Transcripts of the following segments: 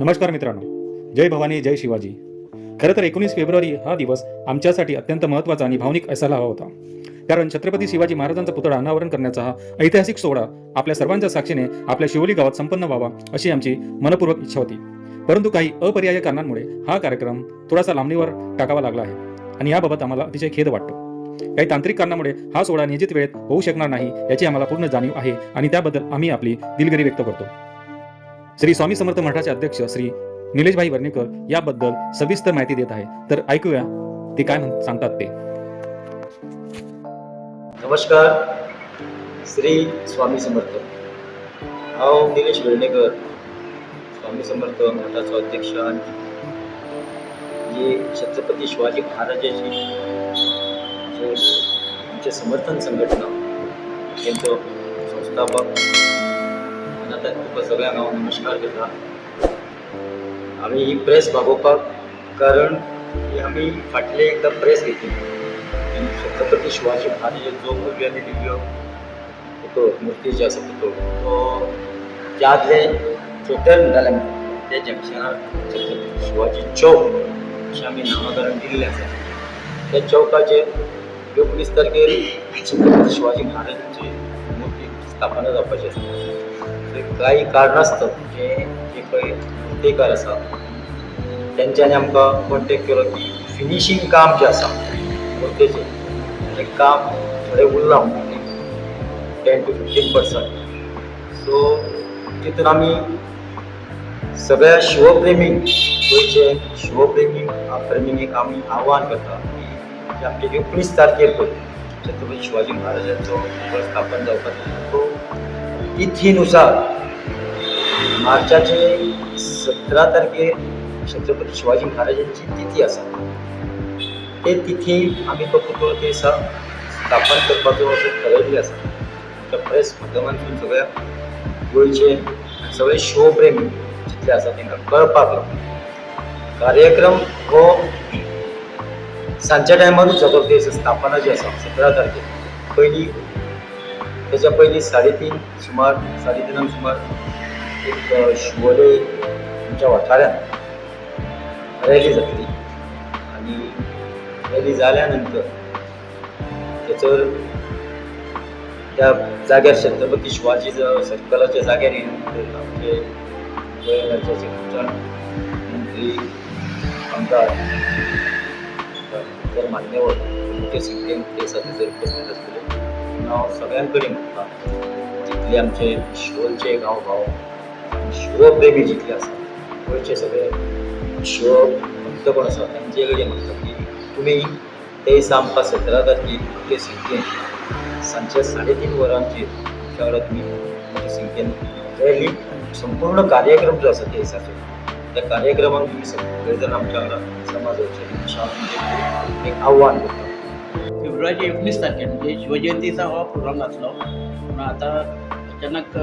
नमस्कार मित्रांनो. जय भवानी जय शिवाजी. खरं तर एकोणीस फेब्रुवारी हा दिवस आमच्यासाठी अत्यंत महत्त्वाचा आणि भावनिक असायला हवा होता. कारण छत्रपती शिवाजी महाराजांचा पुतळा अनावरण करण्याचा हा ऐतिहासिक सोहळा आपल्या सर्वांच्या साक्षीने आपल्या शिवोली गावात संपन्न व्हावा अशी आमची मनपूर्वक इच्छा होती. परंतु काही अपर्याय कारणांमुळे हा कार्यक्रम थोडासा लांबणीवर टाकावा लागला आहे आणि याबाबत आम्हाला अतिशय खेद वाटतो. काही तांत्रिक कारणामुळे हा सोहळा नियोजित वेळेत होऊ शकणार नाही याची आम्हाला पूर्ण जाणीव आहे आणि त्याबद्दल आम्ही आपली दिलगिरी व्यक्त करतो. श्री स्वामी समर्थ मठाचे अध्यक्ष श्री निलेशभाई वर्णेकर याबद्दल सविस्तर माहिती देत आहे. तर ऐकूया ते काय सांगतात ते. नमस्कार श्री स्वामी समर्थ. हांव निलेश वेर्णेकर स्वामी समर्थ मठाचो अध्यक्ष आनी जे छत्रपती शिवाजी महाराजाची जे आमचे समर्थन संघटना त्यांचो संस्थापक आनी आतां तुका सगळ्यांक हांव नमस्कार करता आमी ही प्रेस भागोवपाक कारण की आमी फाटले एकदा प्रेस घेतली. छत्रपती शिवाजी महाराजांचो भव्य आनी दिव्य पुतळो मुर्ती जी आसा पुतळो तो ज्या आदले थेटर जाल्या त्या जंक्शनार छत्रपती शिवाजी चौक अशें आमी नामकरण दिल्लें आसा त्या चौकाचेर एकोणीस तारखेर छत्रपती शिवाजी महाराजांची मुर्ती स्थापना जावपाची आसा म्हणजे काही कांय कारणास्तव जे जे पळय मुर्तेकार आसा तेंच्यांनी आमकां कॉन्टेक्ट केलो की फिनिशींग काम जें आसा मुर्तेचें तें काम थोडें उरलां ten to fifteen percent so तितून आमी सगळ्या शिवप्रेमींक गोंयचे शिवप्रेमी प्रेमींक आमी आव्हान करता की आमचे एकोणीस तारखेर पळय छत्रपती शिवाजी महाराजांचो स्थापन जावपाचो तो तिथीनुसार. मार्चाचे सतरा तारखेर छत्रपती शिवाजी महाराजांची तिथी आसा ते तिथी आमी तो पुतळो ते दिसा स्थापन करपाचो असो ठरयल्ली आसा त्या प्रेस माध्यमांतून सगळ्या गोंयचे सगळे शिवप्रेमी जितले आसा तांकां कळपाक लागलो कार्यक्रम हो सांच्या टायमारूच जातो ते स्थापना जी आसा सतरा तारखेर पयलीं तेच्या पयलीं साडे तीन सुमार साडे तिनांक सुमार एक शिवोले आमच्या वाठारात रॅली जातली आनी रॅली जाल्या नंतर त्या जाग्यार छत्रपती शिवाजी सर्कलाच्या जाग्यार येयले आमचे गोंय राज्याचे खासदार मंत्री आमदार तर मान्यवर मुखेल सिंगेन ते साथीचे उपस्थित आसतले पूण हांव सगळ्यां कडेन म्हणटा जितले आमचे शिवोलचे गांव भाव शिवप्रेमी जितले आसा गोंयचे सगळे शिव भक्त कोण आसा तांचे कडेन म्हणटा की तुमी ते आमकां सतरा तारखेक मुखेल सिंकेन सांजचे साडे तीन वरांचेर आमच्या वांगडा तुमी मुखेल रॅली संपूर्ण कार्यक्रम जो आसा त्या त्या कार्यक्रमाक तुमी सगळे जाण आमच्या वांगडा समाजाचे अशें हांव एक आव्हान करता फेब्रुवारी एकोणीस तारखेला म्हणजे शिवजयंतीचा हो प्रोग्राम जातलो पूण आतां अचानक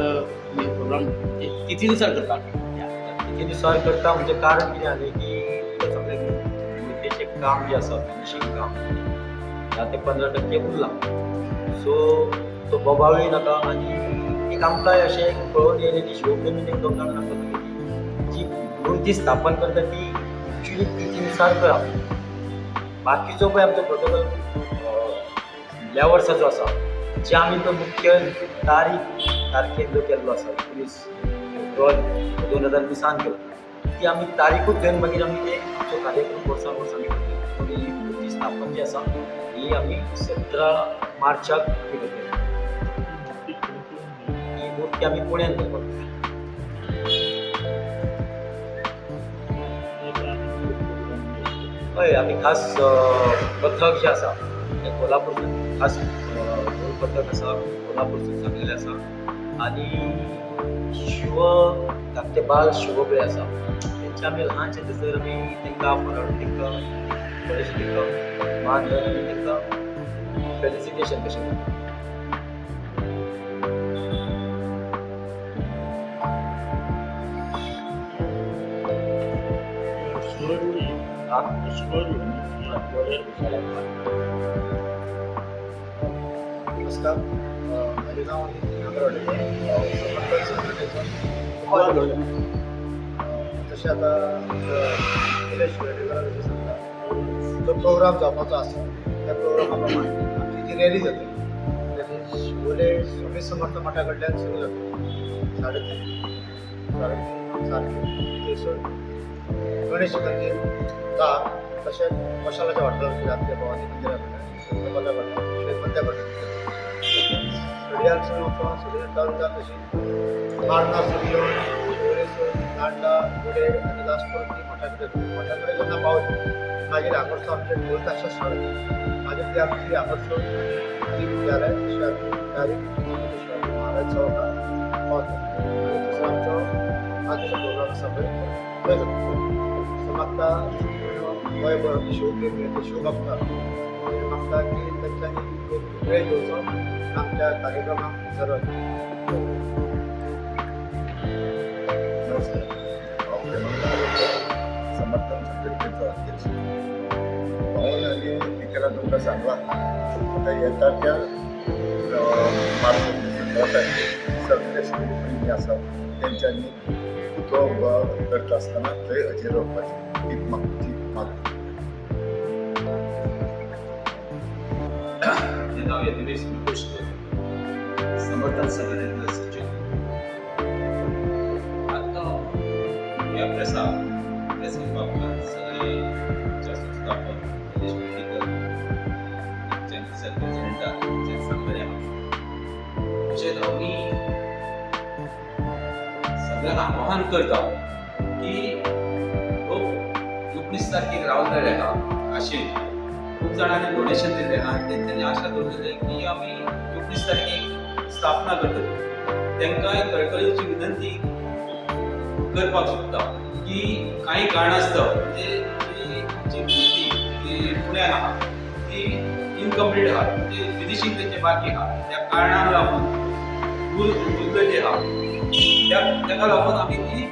मी प्रोग्राम तिथीनुसार करता तिथीनुसार करता म्हणजे कारण कितें जालें की सगळे मुर्तीचें काम जें आसा फिनिशिंग काम दहा ते पंदरा टक्के उरलां सो तो बोबावूय नाका आनी एक आमकां अशें पळोवन येयलें की शिवप्रेमीन एक दोन जी मूर्ती स्थापन करता ती एक्च्युली तिथीनुसार करप बाकीचो पळय आमचो प्रोटोकॉल फुडल्या वर्साचो आसा जे आमी तो मुख्य तारीख तारखेर जो केल्लो आसा एकवीस फेब्रुवारी दोन हजार विसान केलो ती आमी तारीखूच घेवन मागीर आमी ते आमचो कार्यक्रम वर्सा वर्स आमी करतले स्थापन जी आसा ही आमी सतरा मार्चाक ही मुर्ती आमी पुण्यान करपाक हय आमी खास अ, पत्रक जे आसा ते कोल्हापूरसून खास दोन पत्रक आसा कोल्हापूरसून सांगलेले आसा आनी शिव धाकटे बाल शिवबळे आसा तेंचे आमी ल्हानशे थंयसर आमी तेंकां फराड तेंकां थोडेशें तेंकां मान धरून आमी तेंकां फेलिसिटेशन कशें करता नमस्कार अ, संघटनेचा उपाध्यक्ष. अ, जशें आतां निलेश सांगता जो प्रोग्राम जावपाचो आसा त्या प्रोग्रामा प्रमाणे आमची जी रॅली जातली रॅली शिवोले स्वामी समर्थ मठा कडल्यान सुरू. जातली साडे तीन साडे तीन सारकी थंयसून गणेश मंदिर धा तशेंच मशालाच्या हॉटेलार आमच्या भवानी मंदिरा कडल्यान श्रीमंत्या कडल्यान सड्यांसून वचोन सड्यान डावन तशी. मारना सुर्यो दांडा गुडे आणि लास्ट करून ती मठा कडेन मठा कडेन जेन्ना पावली मागीर हांगासर आमचे ढोल ताशा स्टार्ट ती आमची हांगासर ती विद्यालय शिवाजी शिवाजी महाराज चौका पावता आनी तसं आमचं आजचो प्रोग्राम सगळे पळय थंय जाता सो म्हाका गोंयभर की त्यांच्यानी वेळ घेवचो आमच्या कार्यक्रमात जरूर समर्थन संघटनेचो अध्यक्ष हांवें आणि टिचरां तुमकां सांगला आतां येता त्या मार्च सगळे स्टुडंट त्यांच्यानी तो करत असताना थंय हजेर रावपाची ती मागची ती मागणी माझे नाव यज्ञेश निकोष्कर समर्थन संघटनेचा सचिव आता या प्रेसा प्रेस विभागात सगळे आमच्या संस्थापक निलेश पेडणेकर ज्यांचे सरप्रेसिडेंट जे सांगणारे आहात तशेंच हांव मी सगळ्यांक आवाहन करता की लोक एकुणीस तारखेक रावलेले आहा आशेन खूप जणांनी डोनेशन दिले आणि त्यांनी आशा दवरलेली की आम्ही एकोणीस तारखेक स्थापना करतली त्यांना एक कळकळीची विनंती करपाक सोदता की काही कारणास्तव म्हणजे जी मूर्ती ती पुण्यान आहा ती इनकम्प्लीट आहा म्हणजे फिनिशिंग त्याचे बाकी आहा त्या कारणाक लागून उरलेली आहा त्या ताका लागून आमी ती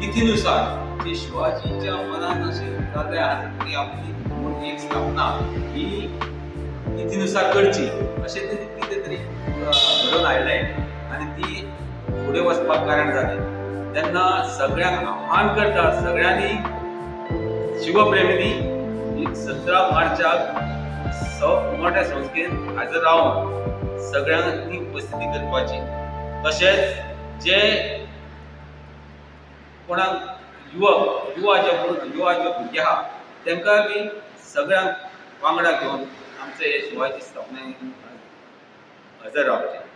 तिथीनुसार जे शिवाजीच्या मनान अशें जाल्लें आहा की आपली म्हणून एक स्थापना ही तिथीनुसार करची अशें तरी कितें तरी अ, घडोवन आयलें आनी ती फुडें वचपाक कारण जालें तेन्ना सगळ्यांक आव्हान करता सगळ्यांनी शिवप्रेमींनी एक सतरा मार्चाक स मोठ्या संस्थेन हाजर रावन सगळ्यांनी उपस्थिती करपाची तशेंच जे कोणाक युवक युवा जे युवा जे भुरगे आहा तांकां बी सगळ्यांक वांगडा घेवन आमचे हे शिवाजी स्थापनेक हजर रावचें